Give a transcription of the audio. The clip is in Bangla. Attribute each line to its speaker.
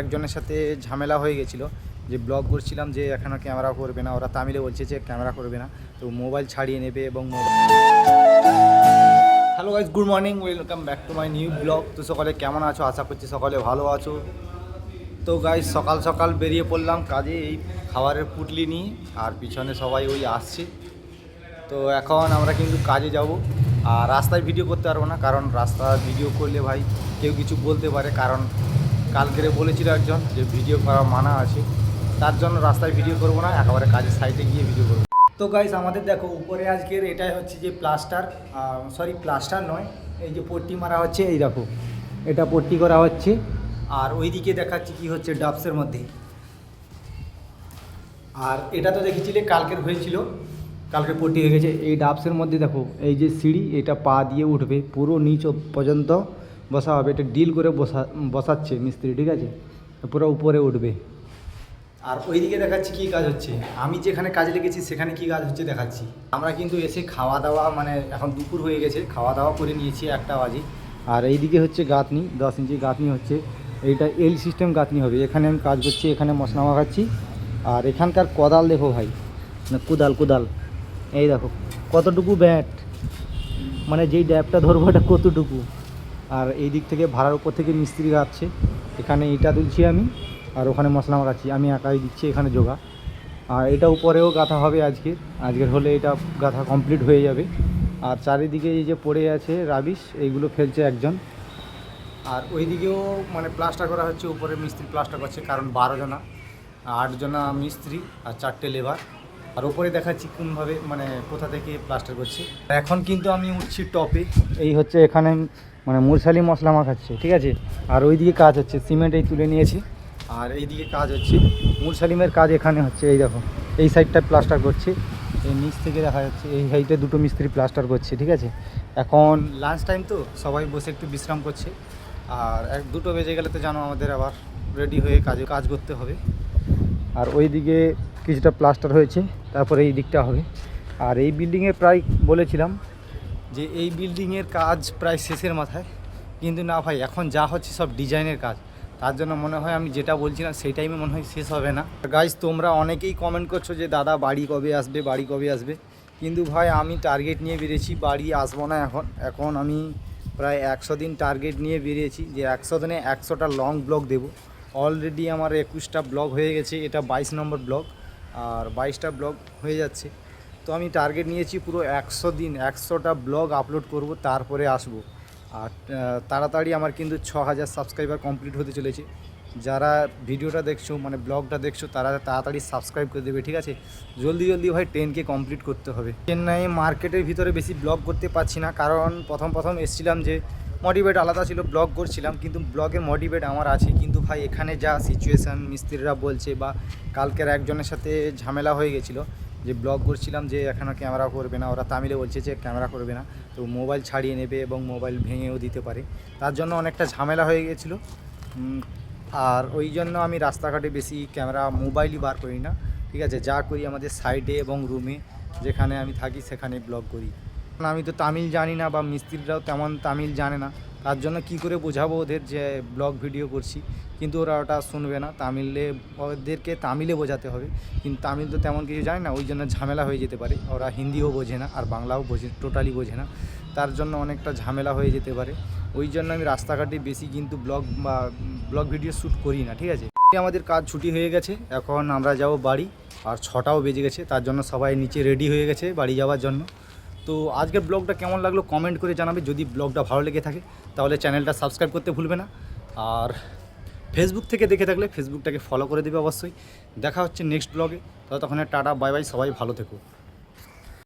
Speaker 1: একজনের সাথে ঝামেলা হয়ে গেছিল, যে ব্লগ করছিলাম যে এখনও ক্যামেরা করবে না, ওরা তামিলে বলছে যে ক্যামেরা করবে না, তো মোবাইল ছাড়িয়ে নেবে এবং hello guys good morning welcome back to my new blog তো সকালে কেমন আছো? আশা করছি সকালে ভালো আছো। তো গাইজ সকাল সকাল বেরিয়ে পড়লাম কাজে, এই খাবারের পুটলি নিয়ে, আর পিছনে সবাই ওই আসছে। তো এখন আমরা কিন্তু কাজে যাব, আর রাস্তায় ভিডিও করতে পারব না, কারণ রাস্তা ভিডিও করলে ভাই কেউ কিছু বলতে পারে, কারণ কালকেরে বলেছিল একজন যে ভিডিও করা মানা আছে, তার জন্য রাস্তায় ভিডিও করব না, একেবারে কাজের সাইডে গিয়ে ভিডিও করব। তো গাইস আমাদের দেখো, উপরে আজকের এটাই হচ্ছে যে প্লাস্টার সরি প্লাস্টার নয়, এই যে পট্টি মারা হচ্ছে, এই দেখো, এটা পট্টি করা হচ্ছে, আর ওইদিকে দেখাচ্ছি কি হচ্ছে ডাবসের মধ্যে। আর এটা তো দেখেছিলে, কালকের হয়েছিল কালকে পট্টি হয়ে গেছে, এই ডাবসের মধ্যে দেখো, এই যে সিঁড়ি, এটা পা দিয়ে উঠবে, পুরো নিচ পর্যন্ত। বসা হবে এটা ডিল করে বসা বসাচ্ছে মিস্ত্রি ঠিক আছে? পুরো উপরে উঠবে। আর ওইদিকে দেখাচ্ছি কী কাজ হচ্ছে। আমি যেখানে কাজে লেগেছি সেখানে কী কাজ হচ্ছে দেখাচ্ছি। আমরা কিন্তু এসে খাওয়া দাওয়া মানে এখন দুপুর হয়ে গেছে খাওয়া দাওয়া করে নিয়েছি একটা বাজে। আর এইদিকে হচ্ছে গাঁথনি দশ ইঞ্চি গাঁথনি হচ্ছে। এইটা এল সিস্টেম গাঁথনি হবে। এখানে আমি কাজ করছি এখানে মশলা মাখাচ্ছি। আর এখানকার কোদাল দেখো ভাই না কোদাল কোদাল। এই দেখো কতটুকু ব্যাট। মানে যেই ড্যাপটা ধরবো এটা কতটুকু? আর এই দিক থেকে ভাড়ার উপর থেকে মিস্ত্রি গাচ্ছে এখানে ইটা তুলছি আমি, আর ওখানে মশলা মাখাচ্ছি। আমি একাই দিচ্ছি এখানে যোগা আর এটা উপরেও গাঁথা হবে আজকে। আজকের হলে এটা গাঁথা কমপ্লিট হয়ে যাবে। আর চারিদিকে এই যে পড়ে আছে রাবিশ, এইগুলো ফেলছে একজন। আর ওইদিকেও মানে প্লাস্টার করা হচ্ছে, উপরে মিস্ত্রি প্লাস্টার করছে, কারণ বারো জনা আটজনা মিস্ত্রি আর চারটে লেবার। আর ওপরে দেখাচ্ছি কোনভাবে মানে কোথা থেকে প্লাস্টার করছে। এখন কিন্তু আমি উঠছি টপে। এই হচ্ছে এখানে মানে মুরসালি মশলা মাখাচ্ছে, ঠিক আছে? আর ওইদিকে কাজ হচ্ছে, সিমেন্ট এই তুলে নিয়েছি। আর এইদিকে কাজ হচ্ছে, মুরসালিমের কাজ এখানে হচ্ছে, এই দেখো, এই সাইডটা প্লাস্টার করছে। এই নিচ থেকে দেখা যাচ্ছে, এই সাইডে দুটো মিস্ত্রি প্লাস্টার করছে, ঠিক আছে? এখন লাঞ্চ টাইম তো, সবাই বসে একটু বিশ্রাম করছে। আর এক, দুটো বেজে গেলে তো জানো আমাদের আবার রেডি হয়ে কাজে, কাজ করতে হবে। আর ওই দিকে কিছুটা প্লাস্টার হয়েছে, তারপরে এই দিকটা হবে। আর এই বিল্ডিংয়ে প্রায় বলেছিলাম যে এই বিল্ডিংয়ের কাজ প্রায় শেষের মাথায়। কিন্তু না ভাই, এখন যা হচ্ছে সব ডিজাইনের কাজ। তার জন্য মনে হয় আমি যেটা বলছিলাম সেই টাইমে মনে হয় শেষ হবে না। গাইজ তোমরা অনেকেই কমেন্ট করছ যে, দাদা, বাড়ি কবে আসবে? বাড়ি কবে আসবে? কিন্তু ভাই, আমি টার্গেট নিয়ে বেরিয়েছি, বাড়ি আসব না এখন। এখন আমি প্রায় একশো দিন টার্গেট নিয়ে বেরিয়েছি যে, একশো দিনে একশোটা লং ব্লগ দেবো। অলরেডি আমার একুশটা ব্লগ হয়ে গেছে, এটা বাইশ নম্বর ব্লগ আর বাইশটা ব্লগ হয়ে যাচ্ছে। তো আমি টার্গেট নিয়েছি পুরো একশো দিন, একশোটা ব্লগ আপলোড করব, তারপরে আসব। আর তাড়াতাড়ি আমার কিন্তু ছ হাজার সাবস্ক্রাইবার কমপ্লিট হতে চলেছে। যারা ভিডিওটা দেখছ মানে ব্লগটা দেখছ, তারা তাড়াতাড়ি সাবস্ক্রাইব করে দেবে, ঠিক আছে? জলদি জলদি ভাই টেনকে কমপ্লিট করতে হবে। চেন্নাই মার্কেটের ভিতরে বেশি ব্লগ করতে পারছি না, কারণ প্রথম প্রথম এসেছিলাম যে মোটিভেট আলাদা ছিল ব্লগ করছিলাম, কিন্তু ব্লগের মোটিভেট আমার আছে। কিন্তু ভাই, এখানে যা সিচুয়েশান মিস্ত্রিরা বলছে বা কালকের একজনের সাথে ঝামেলা হয়ে গেছিল যে ব্লগ করছিলাম যে এখনও ক্যামেরা করবে না, ওরা তামিলে বলছে যে ক্যামেরা করবে না, তো মোবাইল ছাড়িয়ে নেবে এবং মোবাইল ভেঙেও দিতে পারে। তার জন্য অনেকটা ঝামেলা হয়ে গেছিল। আর ওই জন্য আমি রাস্তাঘাটে বেশি ক্যামেরা মোবাইলই বার করি না। ঠিক আছে, যা করি আমাদের সাইডে এবং রুমে, যেখানে আমি থাকি সেখানে ব্লগ করি। আমি তো তামিল জানি না বা মিস্ত্রিরাও তেমন তামিল জানে না। তার জন্য কি করে বোঝাবো ওদের যে ব্লগ ভিডিও করছি? কিন্তু ওরা ওটা শুনবে না। তামিলে, ওদেরকে তামিলে বোঝাতে হবে। কিন্তু তামিল তো তেমন কিছু জানে না, ওই জন্য ঝামেলা হয়ে যেতে পারে। ওরা হিন্দিও বোঝে না, আর বাংলাও বোঝে, টোটালি বোঝে না। তার জন্য অনেকটা ঝামেলা হয়ে যেতে পারে। ওই জন্য আমি রাস্তাঘাটে বেশি কিন্তু ব্লগ বা ব্লগ ভিডিও শ্যুট করি না, ঠিক আছে? আমাদের কাজ ছুটি হয়ে গেছে, এখন আমরা যাব বাড়ি, আর ছটাও বেজে গেছে। তার জন্য সবাই নিচে রেডি হয়ে গেছে বাড়ি যাওয়ার জন্য। তো আজকের ব্লগটা কেমন লাগল কমেন্ট করে জানাবে। যদি ব্লগটা ভালো লেগে থাকে, তাহলে চ্যানেলটা সাবস্ক্রাইব করতে ভুলবে না। আর ফেসবুক থেকে দেখে থাকলে ফেসবুকটাকে ফলো করে দেবে অবশ্যই। দেখা হচ্ছে নেক্সট ব্লগে ততক্ষণে টাটা বাই বাই সবাই ভালো থেকো।